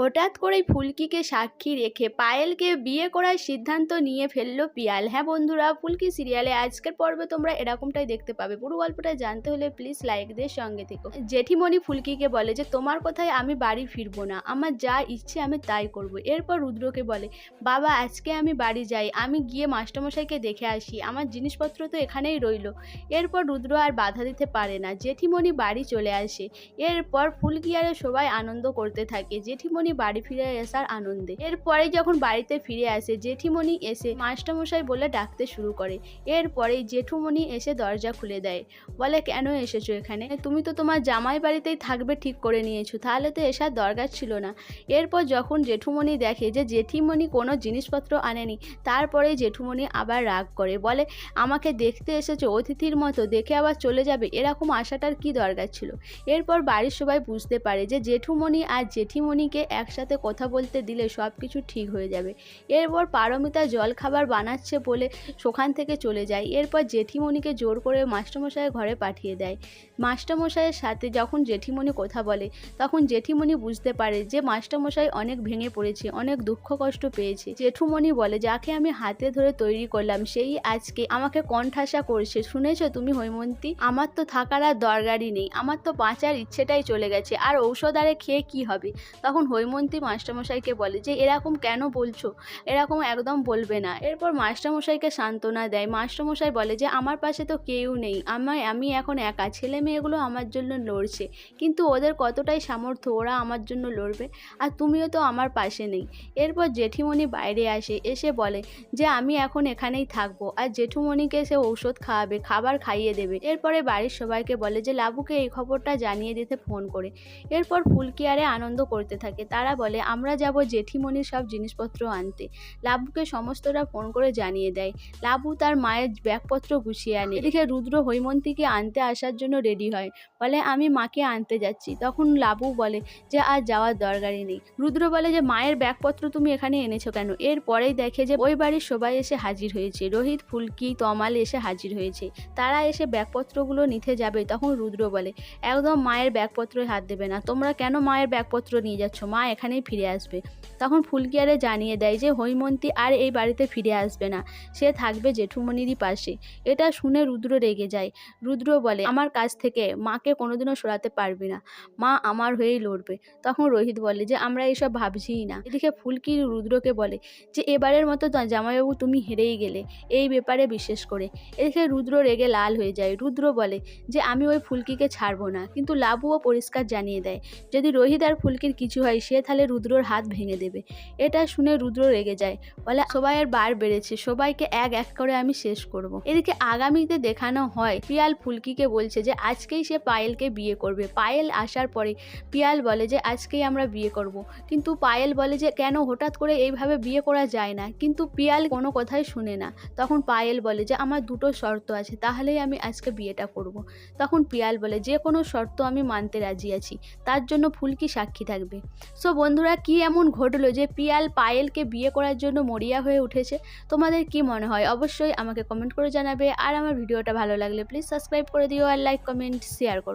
হঠাৎ করেই ফুলকিকে সাক্ষী রেখে পায়েলকে বিয়ে করার সিদ্ধান্ত নিয়ে ফেলল পিয়াল। হ্যাঁ বন্ধুরা, ফুলকি সিরিয়ালে আজকের পর্বে তোমরা এরকমটাই দেখতে পাবে। পুরো গল্পটা জানতে হলে প্লিজ লাইক দিয়ে সঙ্গে থেকো। জেঠিমণি ফুলকিকে বলে যে, তোমার কথায় আমি বাড়ি ফিরবো না। আমার যা ইচ্ছে আমি তাই করব। এরপর রুদ্রকে বলে, বাবা, আজকে আমি বাড়ি যাই। আমি গিয়ে মাস্টারমশাইকে দেখে আসি। আমার জিনিসপত্র তো এখানেই রইল। এরপর রুদ্র আর বাধা দিতে পারে না। জেঠিমণি বাড়ি চলে আসে। এরপর ফুলকি আর সবাই আনন্দ করতে থাকে। জেঠিমণি বাড়ি ফিরে আসার আনন্দে। এরপরে যখন বাড়িতে ফিরে আসে, জেঠিমণি এসে মাস্টারমশাই বলে ডাকতে শুরু করে। এরপরেই জেঠুমণি এসে দরজা খুলে দেয়। বলে, কেন এসেছ এখানে? তুমি তো তোমার জামাই বাড়িতেই থাকবে ঠিক করে নিয়েছো। তাহলে তো এসার দরকার ছিল না। এরপর যখন জেঠুমণি দেখে যে জেঠিমণি কোনো জিনিসপত্র আনেনি তারপরে জেঠুমণি আবার রাগ করে। বলে, আমাকে দেখতে এসেছ অতিথির মতো, দেখে আবার চলে যাবে। এরকম আশাটার কি দরকার ছিল? এরপর বাড়ির সবাই বুঝতে পারে যে জেঠুমণি আর জেঠিমণিকে একসাথে কথা বলতে দিলে সব কিছু ঠিক হয়ে যাবে। এরপর পারমিতা জল খাবার বানাচ্ছে বলে সেখান থেকে চলে যায়। এরপর জেঠিমণিকে জোর করে মাস্টারমশাইয়ের ঘরে পাঠিয়ে দেয়। মাস্টারমশাইয়ের সাথে যখন জেঠিমণি কথা বলে, তখন জেঠিমণি বুঝতে পারে যে মাস্টারমশাই অনেক ভেঙে পড়েছে, অনেক দুঃখ কষ্ট পেয়েছে। জেঠুমণি বলে, যাকে আমি হাতে ধরে তৈরি করলাম, সেই আজকে আমাকে কণ্ঠাসা করছে। শুনেছো তুমি হৈমন্তী? আমার তো থাকার আর দরকারই নেই। আমার তো বাঁচার ইচ্ছেটাই চলে গেছে। আর ঔষধ আরে খেয়ে কি হবে? তখন হৈমন্তী মাস্টারমশাইকে বলে যে, এরকম কেন বলছো? এরকম একদম বলবে না। এরপর মাস্টারমশাইকে সান্ত্বনা দেয়। মাস্টারমশাই বলে যে, আমার পাশে তো কেউ নেই। আমায় আমি এখন একা। ছেলে মেয়েগুলো আমার জন্য লড়ছে। কিন্তু ওদের কতটাই সামর্থ্য? ওরা আমার জন্য লড়বে? আর তুমিও তো আমার পাশে নেই। এরপর জেঠিমণি বাইরে আসে। এসে বলে যে, আমি এখন এখানেই থাকব। আর জেঠুমণিকে সে ঔষধ খাওয়াবে, খাবার খাইয়ে দেবে। এরপরে বাড়ির সবাইকে বলে যে, লাবুকে এই খবরটা জানিয়ে দিতে ফোন করে। এরপর ফুলকি আরে আনন্দ করতে থাকে। তারা বলে, আমরা যাব জেঠিমণির সব জিনিসপত্র আনতে। লাবুকে সমস্তটা ফোন করে জানিয়ে দেয়। লাবু তার মায়ের ব্যাগপত্র গুছিয়ে আনে। এদিকে রুদ্র হৈমন্তীকে আনতে আসার জন্য রেডি হয়। বলে, আমি মাকে আনতে যাচ্ছি। তখন লাবু বলে, যে আর যাওয়ার দরকারই নেই। রুদ্র বলে, যে মায়ের ব্যাগপত্র তুমি এখানে এনেছো কেন? এরপরেই দেখে যে, ওই বাড়ির সবাই এসে হাজির হয়েছে। রোহিত, ফুলকি, তমাল এসে হাজির হয়েছে। তারা এসে ব্যাগপত্রগুলো নিতে যাবে। তখন রুদ্র বলে, একদম মায়ের ব্যাগপত্রে হাত দেবে না। তোমরা কেন মায়ের ব্যাগপত্র নিয়ে যাচ্ছ? মা এখানেই ফিরে আসবে। তখন ফুলকি আরে জানিয়ে দেয় যে, হৈমন্তী আর এই বাড়িতে ফিরে আসবে না। সে থাকবে জেঠুমণিরই পাশে। এটা শুনে রুদ্র রেগে যায়। রুদ্র বলে, আমার কাছ থেকে মাকে কোনোদিনও সরাতে পারবি না। মা আমার হয়েই লড়বে। তখন রোহিত বলে যে, আমরা এইসব ভাবছিই না। এদিকে ফুলকি রুদ্রকে বলে যে, এবারের মতো জামাইবাবু তুমি হেরেই গেলে, এই ব্যাপারে বিশেষ করে। এদিকে রুদ্র রেগে লাল হয়ে যায়। রুদ্র বলে যে, আমি ওই ফুলকিকে ছাড়বো না। কিন্তু লাবুও পরিষ্কার জানিয়ে দেয়। যদি রোহিত আর ফুলকির কিছু হয় সে তাহলে রুদ্রর হাত ভেঙে দেবে। এটা শুনে রুদ্র রেগে যায়। বলে, সবাই আর বার বেড়েছে। সবাইকে এক এক করে আমি শেষ করব। এদিকে আগামীতে দেখানো হয়, পিয়াল ফুলকিকে বলছে যে, আজকেই সে পায়েলকে বিয়ে করবে। পায়েল আসার পরে পিয়াল বলে যে, আজকেই আমরা বিয়ে করব। কিন্তু পায়েল বলে যে, কেন হঠাৎ করে এইভাবে বিয়ে করা যায় না? কিন্তু পিয়াল কোনো কথাই শুনে না। তখন পায়েল বলে যে, আমার দুটো শর্ত আছে, তাহলেই আমি আজকে বিয়েটা করব। তখন পিয়াল বলে, যে কোনো শর্ত আমি মানতে রাজি আছি। তার জন্য ফুলকি সাক্ষী থাকবে। সো বন্ধুরা, কি এমন ঘটলো যে পিয়াল পায়েলকে বিয়ে করার জন্য মরিয়া হয়ে উঠেছে? তোমাদের কি মনে হয়? অবশ্যই আমাকে কমেন্ট করে জানাবে। আর আমার ভিডিওটা ভালো লাগলে প্লিজ সাবস্ক্রাইব করে দিও আর লাইক কমেন্ট শেয়ার করো।